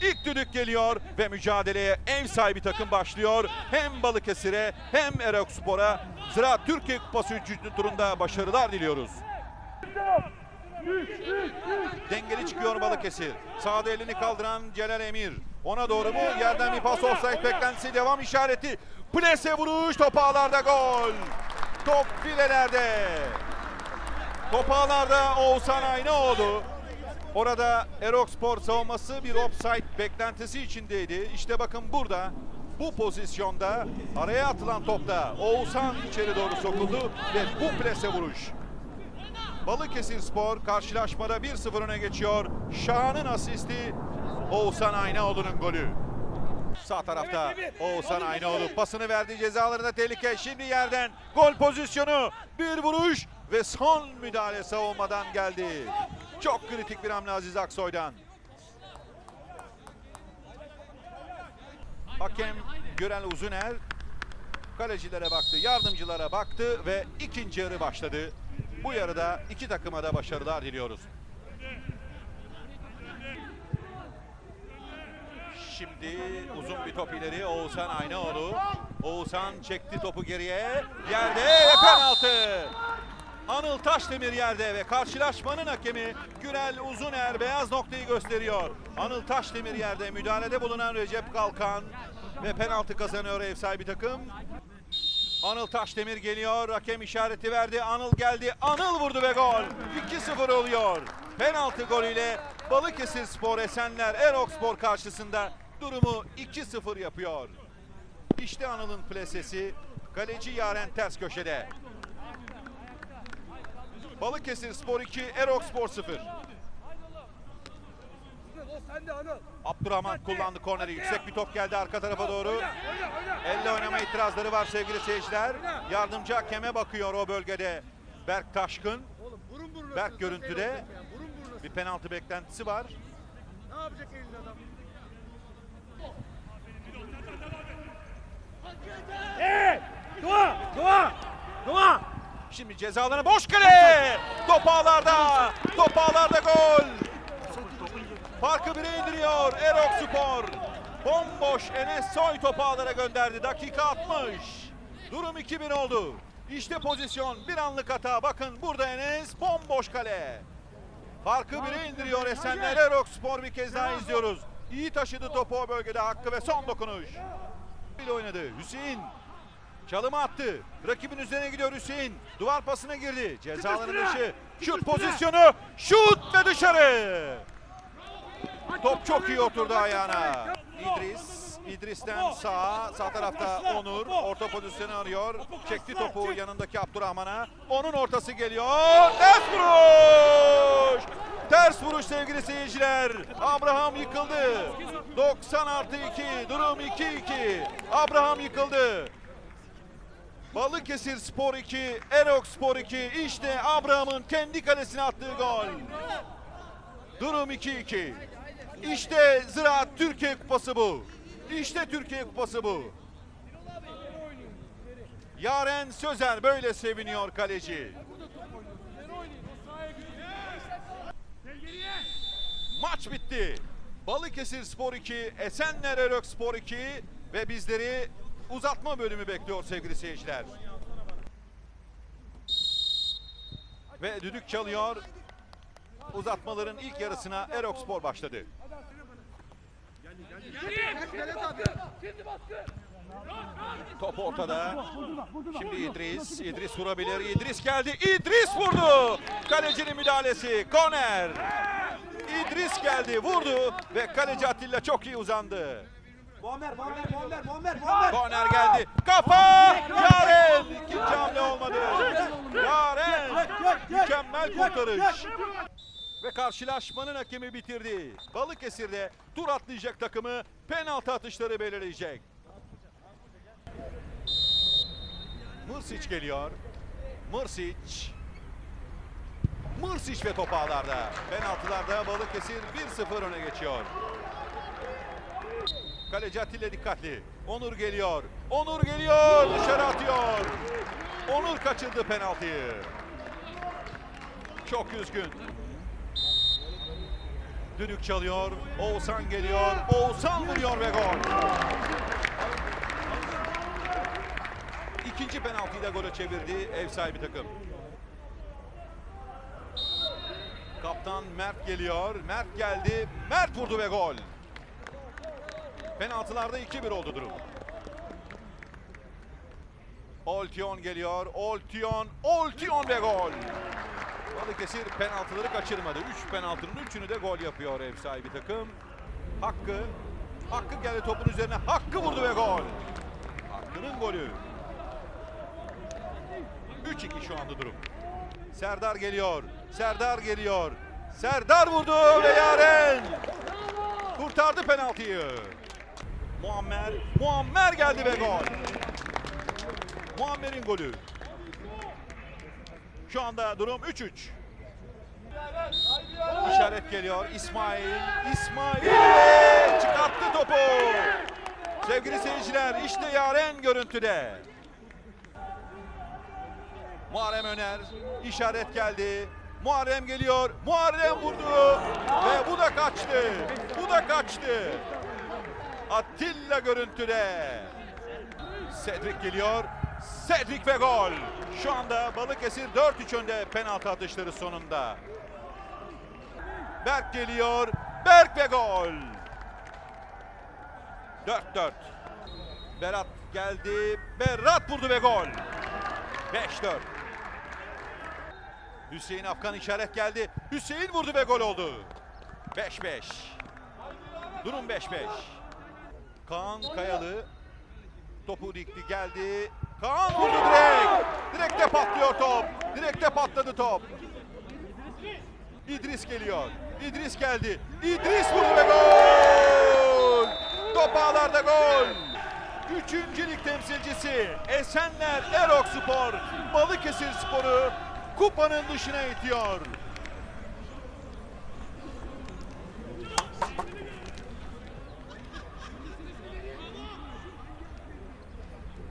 İlk düdük geliyor ve mücadeleye ev sahibi takım başlıyor. Hem Balıkesir'e hem Erokspor'a Ziraat Türkiye Kupası 3. turunda başarılar diliyoruz. Dengeli çıkıyor Balıkesir. Sağda elini kaldıran Celal Emir. Ona doğru mu? Yerden bir pas offside beklentisi devam işareti. Plase vuruş top ağlarda gol. Top filelerde. Top ağlarda Oğuzhan Aynaoğlu. Orada Erokspor savunması bir offside beklentisi içindeydi. İşte bakın burada bu pozisyonda araya atılan topta Oğuzhan içeri doğru sokuldu ve bu plase vuruş. Balıkesir Spor karşılaşmada 1-0 öne geçiyor. Şahan'ın asisti Oğuzhan Aynaoğlu'nun golü. Sağ tarafta Oğuzhan Aynaoğlu pasını verdi cezalarında tehlike. Şimdi yerden gol pozisyonu bir vuruş ve son müdahale savunmadan geldi. Çok kritik bir hamle Aziz Aksoy'dan. Hakem Görel Uzuner kalecilere baktı, yardımcılara baktı ve ikinci yarı başladı. Bu yarıda iki takıma da başarılar diliyoruz. Şimdi uzun bir top ileri Oğuzhan Aynaoğlu. Oğuzhan çekti topu geriye. Yerde penaltı. Anıl Taşdemir yerde ve karşılaşmanın hakemi Gürel Uzuner beyaz noktayı gösteriyor. Anıl Taşdemir yerde müdahalede bulunan Recep Kalkan ve penaltı kazanıyor ev sahibi takım. Anıl Taşdemir geliyor. Hakem işareti verdi. Anıl geldi. Anıl vurdu ve gol. 2-0 oluyor. Penaltı golüyle Balıkesir Spor Esenler Erokspor karşısında durumu 2-0 yapıyor. İşte Anıl'ın plasesi. Kaleci Yaren ters köşede. Balıkesir Spor 2, Erokspor 0. Abdurrahman kullandı korneri. Yüksek bir top geldi arka tarafa doğru. Elle oynama itirazları var sevgili seyirciler. Yardımcı hakeme bakıyor o bölgede. Berk Taşkın. Berk görüntüde. Bir penaltı beklentisi var. Ne yapacak elinde adam? Şimdi cezalarına boş kale. Top ağlarda. Top ağlarda gol. Farkı bire indiriyor Erok Spor. Bomboş Enes Soy topu ağlara gönderdi. Dakika 60. Durum 2-1 oldu. İşte pozisyon. Bir anlık hata. Bakın burada Enes bomboş kale. Farkı bire indiriyor Esenler Erok Spor bir kez daha izliyoruz. İyi taşıdı topu o bölgede Hakkı ve son dokunuş. ile oynadı. Hüseyin Çalımı attı. Rakibin üzerine gidiyor Hüseyin. Duvar pasına girdi. Cezaların dışı. Şut pozisyonu. Şut ve dışarı. Top çok iyi oturdu ayağına. İdris. İdris'ten sağa. Sağ tarafta Onur. Orta pozisyonu arıyor. Çekti topu yanındaki Abdurrahman'a. Onun ortası geliyor. Ters vuruş. Ters vuruş sevgili seyirciler. Abraham yıkıldı. 90 artı 2. Durum 2-2. Abraham yıkıldı. Balıkesir Spor 2, Erok Spor 2. İşte Abraham'ın kendi kalesine attığı gol. Durum 2-2. İşte Ziraat Türkiye Kupası bu. İşte Türkiye Kupası bu. Yaren Sözer böyle seviniyor kaleci. Maç bitti. Balıkesir Spor 2, Esenler Erök Spor 2 ve bizleri uzatma bölümü bekliyor sevgili seyirciler. Ve düdük çalıyor. Uzatmaların ilk yarısına Erok Spor başladı. Top ortada. Şimdi İdris. İdris vurabilir. İdris geldi. İdris vurdu. Kalecinin müdahalesi. Korner. İdris geldi. Vurdu. Ve kaleci Atilla çok iyi uzandı. Muammer, Muammer, Muammer, Muammer, Muammer! Korner geldi. Kafa! Yaren! İkinci hamle olmadı. Yaren! Mükemmel kurtarış. Ve karşılaşmanın hakemi bitirdi. Balıkesir'de tur atlayacak takımı penaltı atışları belirleyecek. Mırsic geliyor. Mırsic. Mırsic ve top ağlarda. Penaltılarda Balıkesir 1-0 öne geçiyor. Kaleci Atilla dikkatli. Onur geliyor. Onur geliyor. Dışarı atıyor. Onur kaçırdı penaltıyı. Çok üzgün. Düdük çalıyor. Oğuzhan geliyor. Oğuzhan vuruyor ve gol. İkinci penaltıyı da gole çevirdi ev sahibi takım. Kaptan Mert geliyor. Mert geldi. Mert vurdu ve gol. Penaltılarda 2-1 oldu durum. Oltion geliyor. Oltion, Oltion ve gol. Balıkesir penaltıları kaçırmadı. 3 penaltının 3'ünü de gol yapıyor ev sahibi takım. Hakkı, Hakkı geldi topun üzerine. Hakkı vurdu ve gol. Hakkı'nın golü. 3-2 şu anda durum. Serdar geliyor. Serdar geliyor. Serdar vurdu ve Yaren kurtardı penaltıyı. Muammer, Muammer geldi ve gol. Muammer'in golü. Şu anda durum 3-3. İşaret geliyor. İsmail. İsmail çıkarttı topu. Sevgili seyirciler işte Yaren görüntüde. Muharrem Öner. işaret geldi. Muharrem geliyor. Muharrem vurdu. Ve bu da kaçtı. Bu da kaçtı. Atilla görüntüde. Cedric geliyor. Cedric ve gol. Şu anda Balıkesir 4-3 önde penaltı atışları sonunda. Berk geliyor. Berk ve gol. 4-4. Berat geldi. Berat vurdu ve gol. 5-4. Hüseyin Afgan işaret geldi. Hüseyin vurdu ve gol oldu. 5-5. Durum 5-5. Kaan Kayalı topu dikti geldi. Kaan vurdu direkt. Direkte patlıyor top. Direkte patladı top. İdris geliyor. İdris geldi. İdris vurdu ve gol. Top ağlarda gol. Üçüncü lig temsilcisi Esenler Erok Spor Balıkesir Spor'u kupanın dışına itiyor.